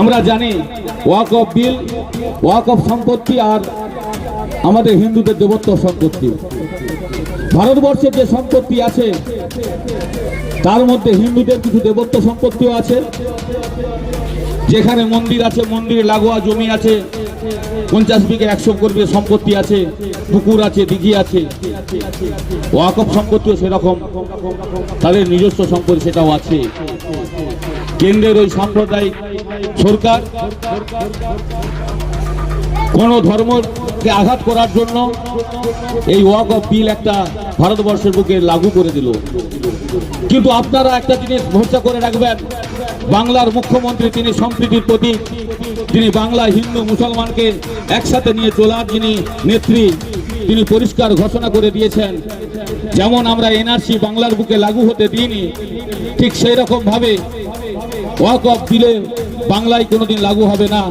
আমরা জানি walk of bill walk of সম্পত্তি আর আমাদের হিন্দুদের দেবত্ব সম্পত্তি। ভারতবর্ষের যে সম্পত্তি আছে, তার মধ্যে হিন্দুদের কিছু দেবত্ব সম্পত্তিও আছে। যেখানে মন্দির আছে, মন্দিরে লাগোয়া জমি আছে, পঞ্চাশ বিঘে একশো করবে সম্পত্তি আছে, পুকুর আছে, দিঘি আছে। ওয়াকফ সম্পত্তিও সেরকম। তাদের নিজস্ব সম্পত্তি সেটাও আছে। কেন্দ্রের ওই সাম্প্রদায়িক সরকার কোন ধর্মকে আঘাত করার জন্য এই ওয়াক অফ বিল একটা ভারতবর্ষের বুকে লাগু করে দিল। কিন্তু আপনারা একটা জিনিস ভরসা করে রাখবেন, বাংলার মুখ্যমন্ত্রী তিনি সম্প্রীতির প্রতীক তিনি বাংলা হিন্দু মুসলমানকে একসাথে নিয়ে চলার যিনি নেত্রী, তিনি পরিষ্কার ঘোষণা করে দিয়েছেন, যেমন আমরা এনআরসি বাংলার বুকে লাগু হতে দিইনি, ঠিক সেই রকম ভাবে ওয়াক অফ দিলে বাংলায় কোনোদিন লাগু হবে না।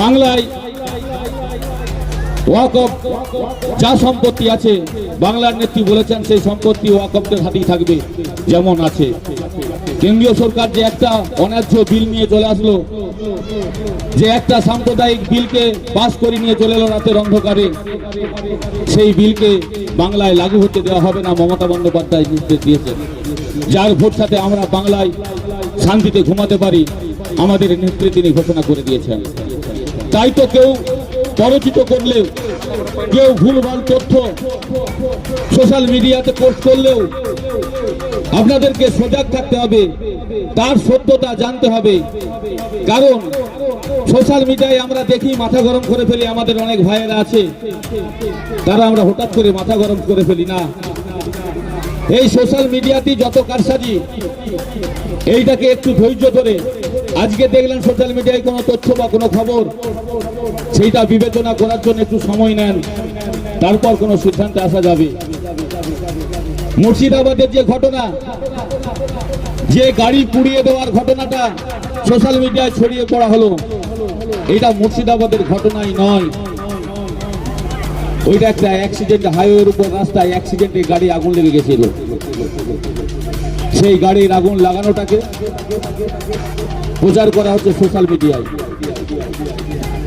বাংলায় ওয়াকফ যা সম্পত্তি আছে, বাংলার নেত্রী বলেছেন, সেই সম্পত্তি ওয়াকফের হাতেই থাকবে, যেমন আছে। কেন্দ্রীয় সরকার যে একটা অন্যায্য বিল নিয়ে চলে আসলো, যে একটা সাম্প্রদায়িক বিলকে পাস করে নিয়ে চলে এলো রাতের অন্ধকারে, সেই বিলকে বাংলায় লাগু হতে দেওয়া হবে না, মমতা বন্দ্যোপাধ্যায় নির্দেশ দিয়েছেন। যার ভোট সাথে আমরা বাংলায় শান্তিতে ঘুমাতে পারি, আমাদের নেত্রী তিনি ঘোষণা করে দিয়েছেন। তাই তো কেউ পরচিত করলেও কেউ ভুলভাল তথ্য সোশ্যাল মিডিয়াতে পোস্ট করলেও আপনাদেরকে সজাগ থাকতে হবে, তার সত্যতা জানতে হবে। কারণ সোশ্যাল মিডিয়ায় আমরা দেখি মাথা গরম করে ফেলি, আমাদের অনেক ভাইয়েরা আছে, তারা আমরা হঠাৎ করে মাথা গরম করে ফেলি না। এই সোশ্যাল মিডিয়াতে যত কারসাজি, এইটাকে একটু ধৈর্য ধরে। আজকে দেখলেন সোশ্যাল মিডিয়ায় কোনো তথ্য বা কোনো খবর, সেইটা বিবেচনা করার জন্য একটু সময় নেন, তারপর কোনো সিদ্ধান্তে আসা যাবে। মুর্শিদাবাদের যে ঘটনা, যে গাড়ি পুড়িয়ে দেওয়ার ঘটনাটা সোশ্যাল মিডিয়ায় ছড়িয়ে পড়া হলো, এটা মুর্শিদাবাদের ঘটনাই নয়। ওইটা একটা অ্যাক্সিডেন্ট হাইওয়ের উপর রাস্তায় অ্যাক্সিডেন্টে গাড়ি আগুন লেগে গেছিল। সেই গাড়ির আগুন লাগানোটাকে প্রচার করা হচ্ছে সোশ্যাল মিডিয়ায়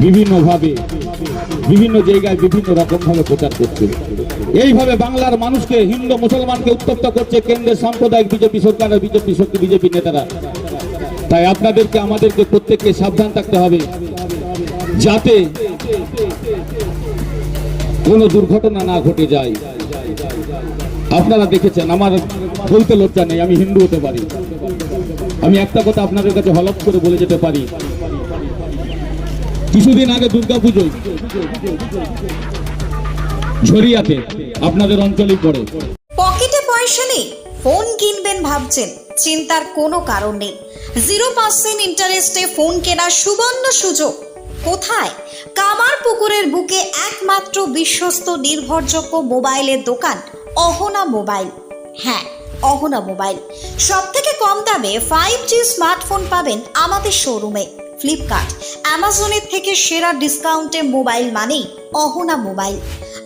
বিভিন্নভাবে, বিভিন্ন জায়গায় বিভিন্ন রকমভাবে প্রচার করছে। এইভাবে বাংলার মানুষকে, হিন্দু মুসলমানকে উত্তপ্ত করছে কেন্দ্রের সাম্প্রদায়িক বিজেপি সরকার বিজেপি শক্তি বিজেপি নেতারা। তাই আপনাদেরকে, আমাদেরকে প্রত্যেককে সাবধান থাকতে হবে। যাতে কোনো দুর্ঘটনা না ঘটে যায়। আপনারা দেখেছেন, আমার বলতে লজ্জা নেই, আমি হিন্দু হতে পারি। আমি একটা কথা আপনাদের কাছে হলপ করে বলে যেতে পারি। কিছুদিন আগে দুর্গা পুজোয় ঝরিয়াতে আপনাদের অঞ্চলেই পড়ে। পকেটে পয়সা নেই, ফোন কিনবেন ভাবছেন, চিন্তার কোনো কারণ নেই। জিরো পার্সেন্ট ইন্টারেস্টে ফোন কেনার সুবর্ণ সুযোগ। কোথায়? কামার পুকুরের বুকে একমাত্র বিশ্বস্ত নির্ভরযোগ্য মোবাইলের দোকান অহনা মোবাইল। হ্যাঁ অহনা মোবাইল। সব থেকে কম দামে ফাইভ জি স্মার্টফোন পাবেন আমাদের শোরুমে ফ্লিপকার্ট অ্যামাজনের থেকে সেরা ডিসকাউন্টে মোবাইল মানেই অহনা মোবাইল।